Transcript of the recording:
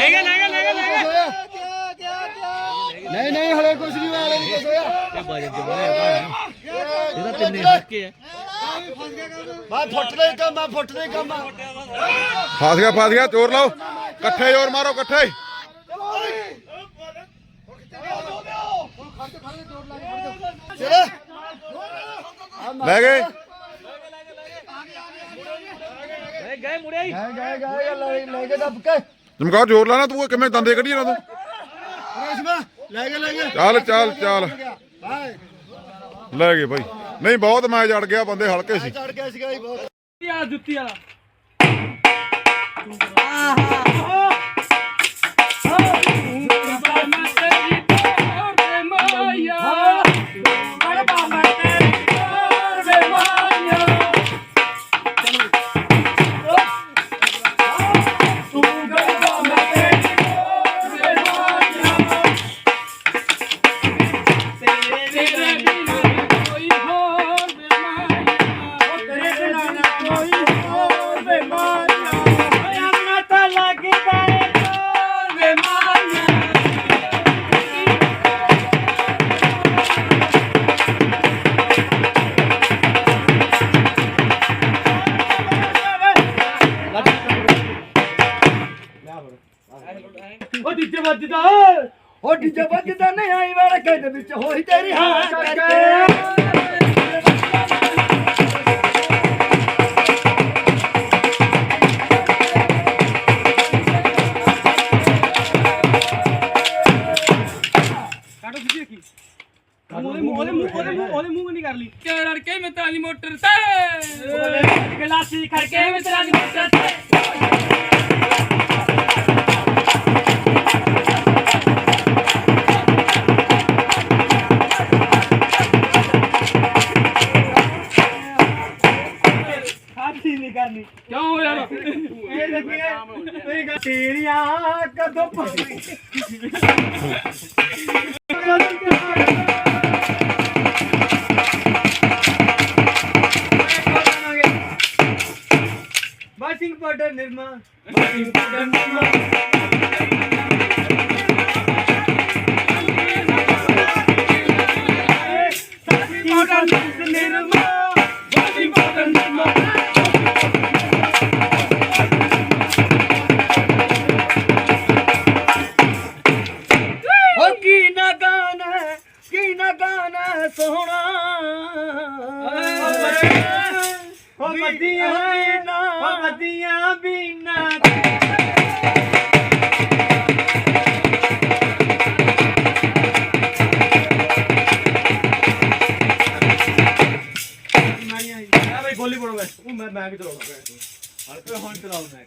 ਲੈ ਗਿਆ ਲੈ ਗਿਆ ਲੈ ਗਿਆ ਲੈ ਗਿਆ ਨਹੀਂ ਨਹੀਂ ਹਲੇ ਕੁਝ ਨਹੀਂ ਹੋਇਆ ਹਲੇ ਕੁਝ ਹੋਇਆ ਇਹ ਬਣਿਆ ਇਹਦਾ ਤਿੰਨੇ ਹੱਕੇ ਆ ਮੈਂ ਫੁੱਟ ਦੇ ਕੰਮ ਮੈਂ ਫੁੱਟ ਦੇ ਕੰਮ ਫਸ ਗਿਆ ਫਸ ਗਿਆ ਜ਼ੋਰ ਲਾਓ ਇਕੱਠੇ ਜ਼ੋਰ ਮਾਰੋ ਇਕੱਠੇ ਲੈ ਗਏ ਗਏ ਗਏ ਹੀ ਗਏ ਗਏ ਗਏ ਲੈ ਲੈ ਕੇ ਦੱਬ ਕੇ ਚਮਕਾਓ ਜ਼ੋਰ ਲਾ ਨਾ ਤੂੰ ਕਿਵੇਂ ਦੰਦੇ ਕੱਢੀ ਨਾ ਤੂੰ? ਲੈ ਲੈ ਚੱਲ ਚੱਲ ਚੱਲ। ਲੈ ਗਏ ਭਾਈ ਨਹੀਂ ਬਹੁਤ ਮੈਚ ਅੜ ਗਿਆ ਬੰਦੇ ਹਲਕੇ ਸੀ। ਚੜ ਗਿਆ ਸੀਗਾ ਜੀ ਬਹੁਤ। ਆ ਜੁੱਤੀ ਵਾਲਾ। ਉਹ ਡੀਜੇ ਵੱਜਦਾ। ਉਹ ਡੀਜੇ ਵੱਜਦਾ ਨਹੀਂ ਆਈ ਵਾਲਾ ਕਹਿੰਦੇ ਵਿੱਚ ਹੋਈ ਤੇਰੀ ਹਾਂ ਕਰਕੇ। ਕਾਟੋ ਖਿੱਚੀ ਰੱਖੀ ਉਹਦੇ ਮੂੰਹ ਉਹਦੇ ਮੂੰਹ ਉਹਦੇ ਮੂੰਹ ਉਹਦੇ ਮੂੰਹ ਨਹੀਂ ਕਰ ਲਈ। ਕੇ ਲੜਕੇ ਮਿੱਤਰਾਂ ਦੀ ਮੋਟਰ ਤੇ ਗਲਾਸੀ ਖੜਕੇ ਮਿੱਤਰਾਂ ਦੀ ਮੋਟਰ ਤੇ ਹਾਥੀ ਨਹੀਂ ਕਰਨੀ ਕਿਉਂ ਯਾਰ? ਇਹ ਲੱਗੀ ਮੇਰੀ ਗੱਲ ਤੇਰੀਆਂ ਕਦੋਂ ਪਈ washing powder Nirma washing powder Nirma ਸੋਹਣਾ ਹੋ ਮੱਦੀਆਂ ਹੋ ਮੱਦੀਆਂ ਬੀਨਾ ਗੋਲੀ ਪੜੋ ਮੈਂ ਮੈਂ ਵੀ ਚਲਾਉਣਾ। ਹੁਣ ਚਲਾਉਣਾ